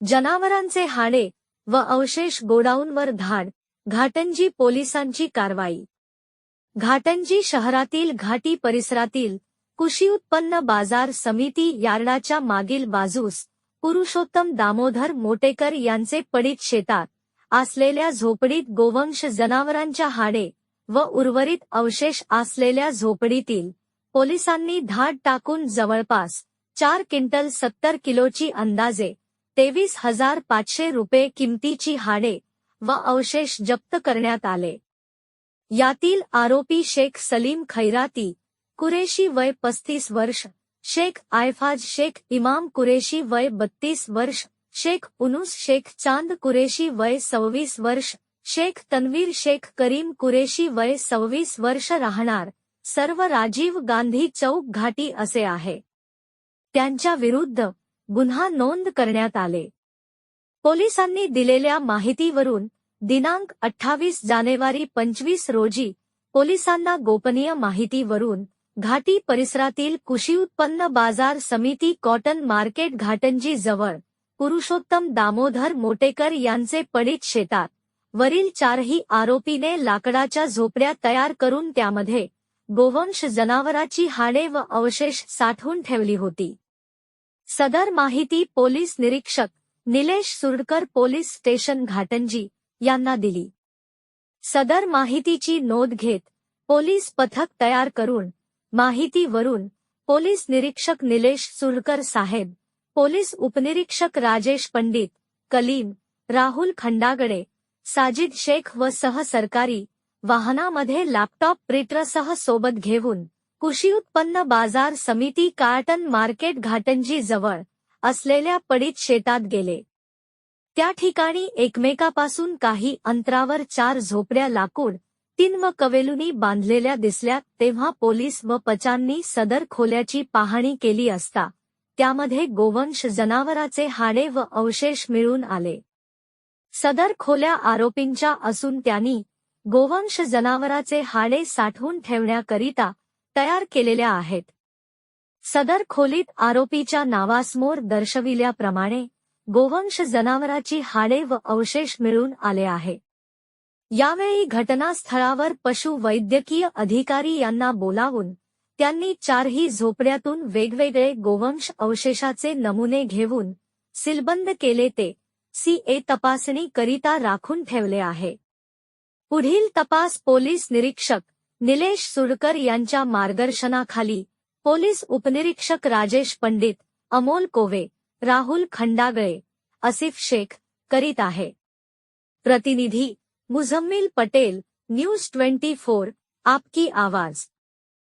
जनावरांचे हाडे व अवशेष गोडाऊनवर धाड घाटंजी पोलिसांची कारवाई. घाटंजी शहरातील घाटी परिसरातील कृषी उत्पन्न बाजार समिती यार्डाच्या मागील बाजूस पुरुषोत्तम दामोदर मोटेकर यांचे पडीत शेतात असलेल्या झोपडीत गोवंश जनावरांच्या हाडे व उर्वरित अवशेष असलेल्या झोपडीतील पोलिसांनी धाड टाकून जवळपास चार क्विंटल सत्तर किलोची अंदाजे तेवीस हजार पाचशे रुपये किमतीची हाडे व अवशेष जप्त करण्यात आले. यातील आरोपी शेख सलीम खैराती कुरेशी वय पस्तीस वर्ष शेख आयफाज शेख इमाम कुरेशी वय बत्तीस वर्ष शेख उनुस शेख चांद कुरेशी वय सव्वीस वर्ष शेख तन्वीर शेख करीम कुरेशी वय सव्वीस वर्ष राहणार सर्व राजीव गांधी चौक घाटी असे आहे. त्यांच्या विरुद्ध गुन्हा नोंद करण्यात आले. पोलिसांनी दिलेल्या माहितीवरून दिनांक अठ्ठावीस जानेवारी पंचवीस रोजी पोलिसांना गोपनीय माहितीवरून घाटी परिसरातील कृषी उत्पन्न बाजार समिती कॉटन मार्केट घाटंजी जवळ पुरुषोत्तम दामोदर मोटेकर यांचे पडीत शेतात वरील चारही आरोपीने लाकडाच्या झोपड्या तयार करून त्यामध्ये गोवंश जनावराची हाडे व अवशेष साठवून ठेवली होती. सदर माहिती पोलीस निरीक्षक निलेश सुरडकर पोलीस स्टेशन घाटंजी यांना दिली. सदर माहितीची नोंद घेत पोलीस पथक तयार करून माहितीवरून पोलीस निरीक्षक निलेश सुरकर साहेब पोलीस उपनिरीक्षक राजेश पंडित कलीम राहुल खंडागडे साजिद शेख व सहसरकारी वाहनामध्ये लॅपटॉप प्रिंटरसह सोबत घेऊन कृषी उत्पन्न बाजार समिती कार्टन मार्केट घाटंजी जवळ असलेल्या पडीत शेतात गेले. त्या ठिकाणी एकमेकापासून काही अंतरावर चार झोपड्या लाकूड तीन व कवेलुनी बांधलेल्या दिसल्या तेव्हा पोलीस व पचांनी सदर खोल्याची पाहणी केली असता त्यामध्ये गोवंश जनावराचे हाडे व अवशेष मिळून आले. सदर खोल्या आरोपींच्या असून त्यांनी गोवंश जनावराचे हाडे साठवून ठेवण्याकरिता तयार केलेल्या आहेत. सदर खोलीत आरोपीच्या नावासमोर दर्शविल्याप्रमाणे गोवंश जनावराची हाडे व अवशेष मिळून आले आहे. यावेळी घटनास्थळावर पशु वैद्यकीय अधिकारी यांना बोलावून त्यांनी चारही झोपड्यातून वेगवेगळे गोवंश अवशेषाचे नमुने घेऊन सिलबंद केले ते सी ए तपासणी करिता राखून ठेवले आहे. पुढील तपास पोलीस निरीक्षक निलेश सुरकर यांच्या मार्गदर्शनाखाली पोलीस उपनिरीक्षक राजेश पंडित, अमोल कोवे, राहुल खंडागळे, असिफ शेख करीत आहे. प्रतिनिधी Muzammil Patel, news twenty four, आपकी आवाज़.